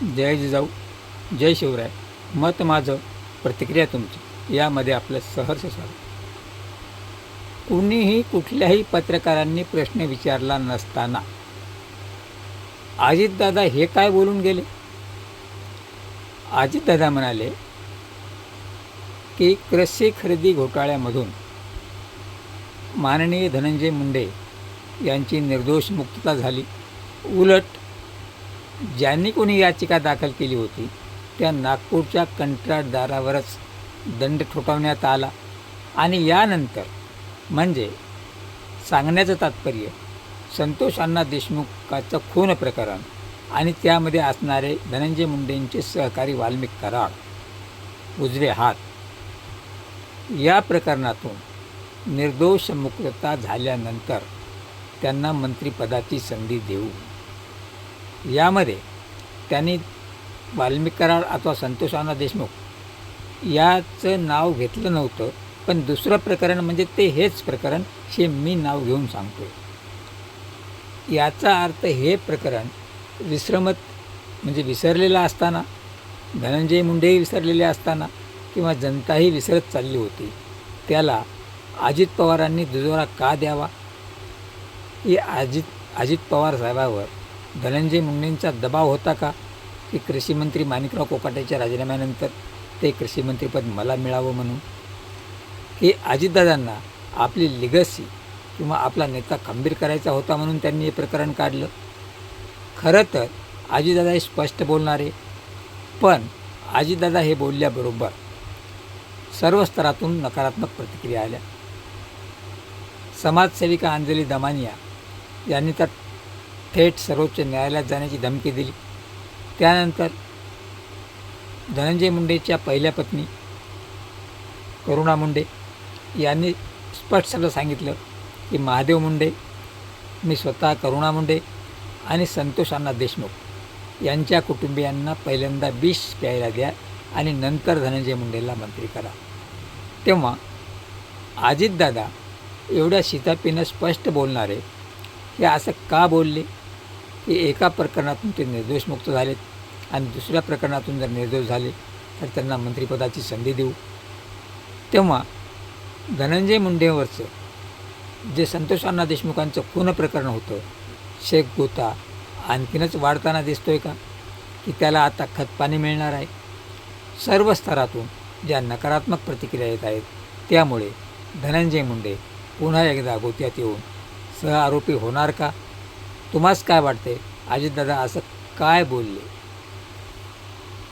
जय जिजाऊ जय शिवराय. मत माझं प्रतिक्रिया तुमची. यामध्ये आपलं सहर्ष स्वागत. कुणीही कुठल्याही पत्रकारांनी प्रश्न विचारला नसताना अजितदादा हे काय बोलून गेले? अजितदादा म्हणाले की कृषी खरेदी घोटाळ्यामधून माननीय धनंजय मुंडे यांची निर्दोष मुक्तता झाली. उलट ज्यांनी कोणी याचिका दाखल केली होती त्या नागपूरच्या कंत्राटदारावरच दंड ठोठावण्यात आला. आणि यानंतर म्हणजे सांगण्याचं तात्पर्य संतोष अण्णा देशमुखाचं खून प्रकरण आणि त्यामध्ये असणारे धनंजय मुंडेंचे सहकारी वाल्मिक कराड उजवे हात. या प्रकरणातून निर्दोष मुक्तता झाल्यानंतर त्यांना मंत्रिपदाची संधी देऊ. यामध्ये त्यांनी वाल्मिक कराड अथवा संतोष देशमुख याचं नाव घेतलं नव्हतं पण दुसरं प्रकरण म्हणजे ते हेच प्रकरण हे मी नाव घेऊन सांगतो याचा अर्थ हे प्रकरण विश्रमत म्हणजे विसरलेलं असताना धनंजय मुंडेही विसरलेले असताना किंवा जनताही विसरत चालली होती त्याला अजित पवारांनी दुजोरा का द्यावा? ही अजित अजित पवार साहेबावर धनंजय मुंडेंचा दबाव होता का? की कृषीमंत्री माणिकराव कोकाटेच्या राजीनाम्यानंतर ते कृषीमंत्रीपद मला मिळावं म्हणून. हे अजितदादांना आपली लिगसी किंवा आपला नेता खंबीर करायचा होता म्हणून त्यांनी हे प्रकरण काढलं. खरं तर आजीदादा हे स्पष्ट बोलणारे पण आजीदादा हे बोलल्याबरोबर सर्व स्तरातून नकारात्मक प्रतिक्रिया आल्या. समाजसेविका अंजली दमानिया यांनी तर थेट सर्वोच्च न्यायालयात जाण्याची धमकी दिली. त्यानंतर धनंजय मुंडेच्या पहिल्या पत्नी करुणा मुंडे यांनी स्पष्ट सगळं सांगितलं की महादेव मुंडे मी स्वतः करुणा मुंडे आणि संतोष अण्णा देशमुख यांच्या कुटुंबियांना पहिल्यांदा विष प्यायला द्या आणि नंतर धनंजय मुंडेला मंत्री करा. तेव्हा अजितदादा एवढ्या शितापीनं स्पष्ट बोलणारे हे असं का बोलले? की एका प्रकरणातून ते निर्दोषमुक्त झालेत आणि दुसऱ्या प्रकरणातून जर निर्दोष झाले तर त्यांना मंत्रिपदाची संधी देऊ. तेव्हा धनंजय मुंडेवरचं जे संतोषांना देशमुखांचं खून प्रकरण होतं शेख गोता आणखीनच वाढताना दिसतोय का? की त्याला आता खतपाणी मिळणार आहे. सर्व स्तरातून ज्या नकारात्मक प्रतिक्रिया येत आहेत त्यामुळे धनंजय मुंडे पुन्हा एकदा गोत्यात येऊन सहआरोपी होणार का? तुम्हास काय वाटते? अजितदादा असं काय बोलले?